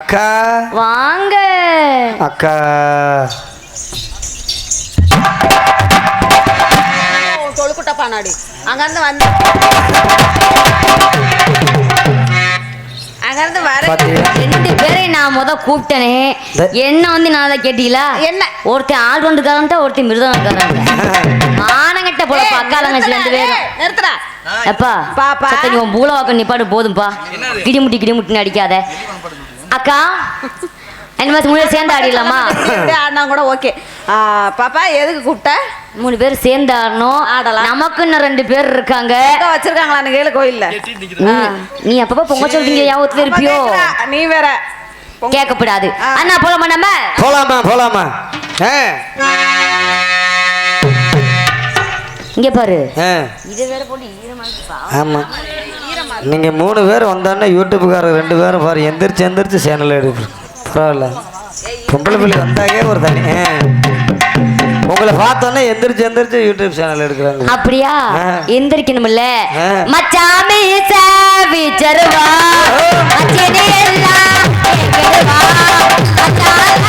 அக்கா. வாங்க. அக்கா. தொழுக்குட்ட பானாடி. அங்கிருந்து வந்து. அங்கிருந்து வர. ரெண்டு பேரையும் நான் முத கூப்பிட்டனே. என்ன வந்து நான் அதை கேட்டீங்களா? என்ன? ஒருத்தன் ஆள் கொண்டுக்காரன்ட்ட ஒருத்தன் மிருதனக்காரன் மானங்கட்ட போல ஏய், அக்கா தங்கச்சி ரெண்டு பேரும். நிறுத்துடா. எப்பா பாப்பா. உன் பூலவாக்கம் நிப்பாடு போதும்பா. கிடிமுட்டி கிடிமுட்டின்னு அடிக்காத. அக்கா ரெண்டு மாசம் மூணு பேர் சேர்ந்து ஆடிடலாமா? ஆடினா கூட ஓகே. பாப்பா எதுக்கு கூப்பிட்ட? மூணு பேர் சேர்ந்து ஆடணும். ஆடலாம். நமக்கு இன்னும் ரெண்டு பேர் இருக்காங்க. வச்சிருக்காங்களா அந்த கேளு கோயில்ல? நீ நீ அப்பப்ப பொங்க சொல்றீங்க யாவத்துல இருப்பியோ? நீ வேற. கேட்கப்படாது. அண்ணா போலாமா நம்ம? போலாமா போலாமா. இங்க பாரு. இது வேற போட்டு ஈரமா ஆமாம் நீங்கள் மூணு பேர் வந்தோடனே யூடியூப்புக்காரர் ரெண்டு பேரும் பாரு எந்திரிச்சு எந்திரிச்சு சேனல் எடுப்பு பரவாயில்ல. பொம்பளை பிள்ளை வந்தாங்கே ஒரு தனி. உங்களை பார்த்தோன்னே எந்திரிச்சு எந்திரிச்சு யூடியூப் சேனல் எடுக்கிறாங்க. அப்படியா. எந்திரிக்கணும்ல. மச்சாமி சாவிச்சருவா மச்சினி எல்லாம் மச்சானுக்கு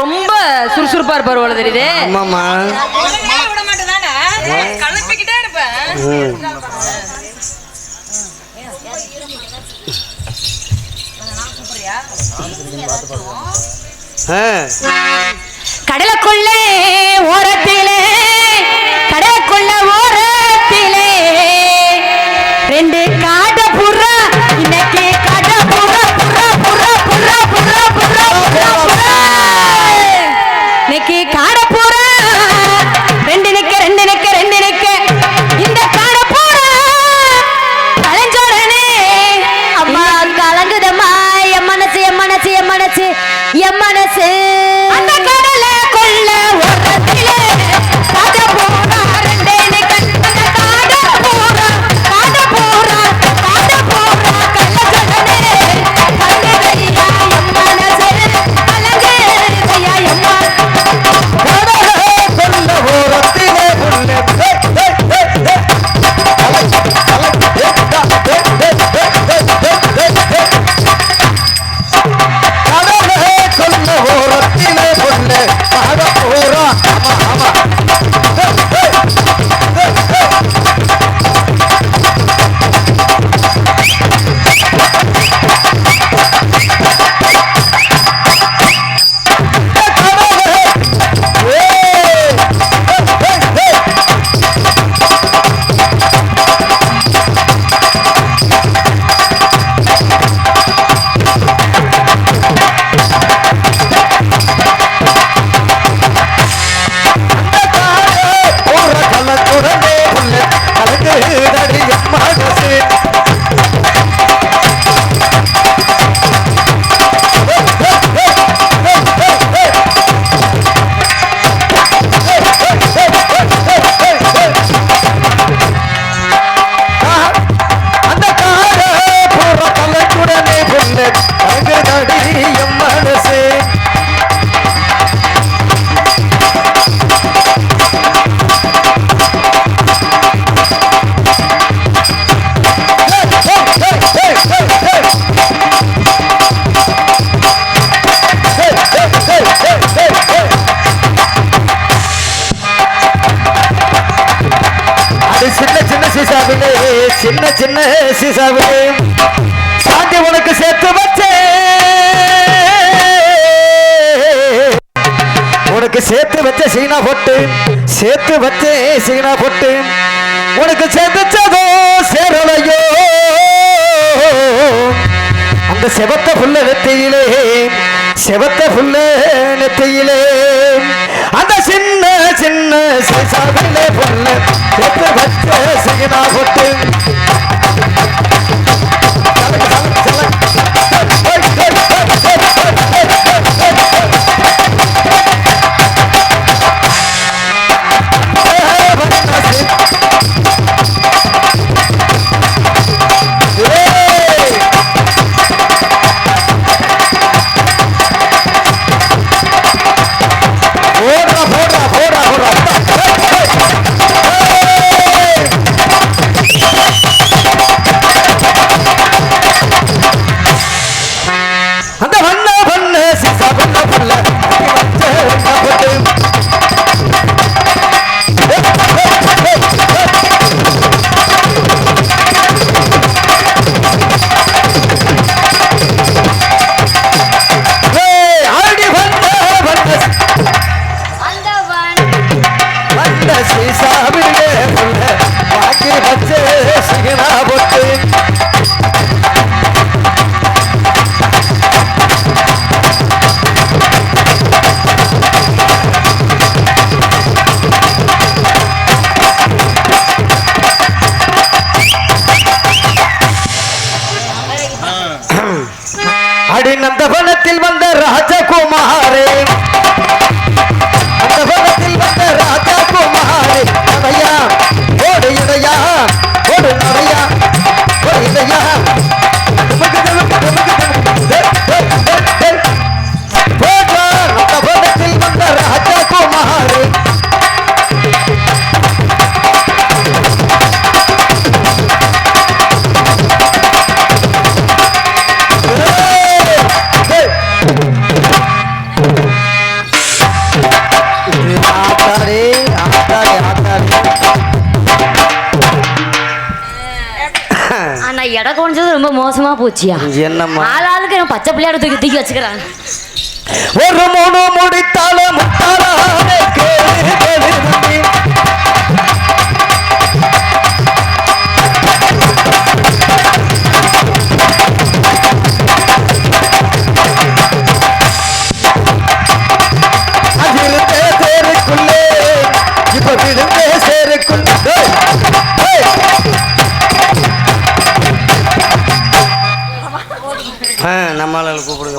ரொம்ப சுறுசுறுப்பா இருப்பாரு போல தெரியுது. ஆமாம்மா. விட மாட்டேதானே? கலப்பிக்கிட்டே இருப்பேன். ம். ஆ. கடலுக்குள்ளே ஓரத்திலே சின்ன சின்ன சிசாவே. சாந்தி உனக்கு சேர்த்து வச்சே. உனக்கு சேர்த்து வச்ச சீனா பொட்டு சேர்த்து வச்சே சீனா பொட்டு. உனக்கு சேர்த்துச்சதோ சேரலையோ. அந்த செவத்த புள்ள நெத்தியிலே செவத்த புள்ள நெத்தையிலே. அந்த சின்ன சின்ன சிசாவிலே பொண்ணு. சேர்த்து வச்ச சீனா போட்டு. அடி நந்தவனத்தில் வந்த ராஜகுமாரே. எடை குறைஞ்சது ரொம்ப மோசமா போச்சியா? என்னம்மா? ஆளாளுக்கு என்ன பச்சை பிள்ளையாட தூக்கி தூக்கி வச்சுக்கிறாங்க. ஒரு மூணு முடித்தால முத்தாலே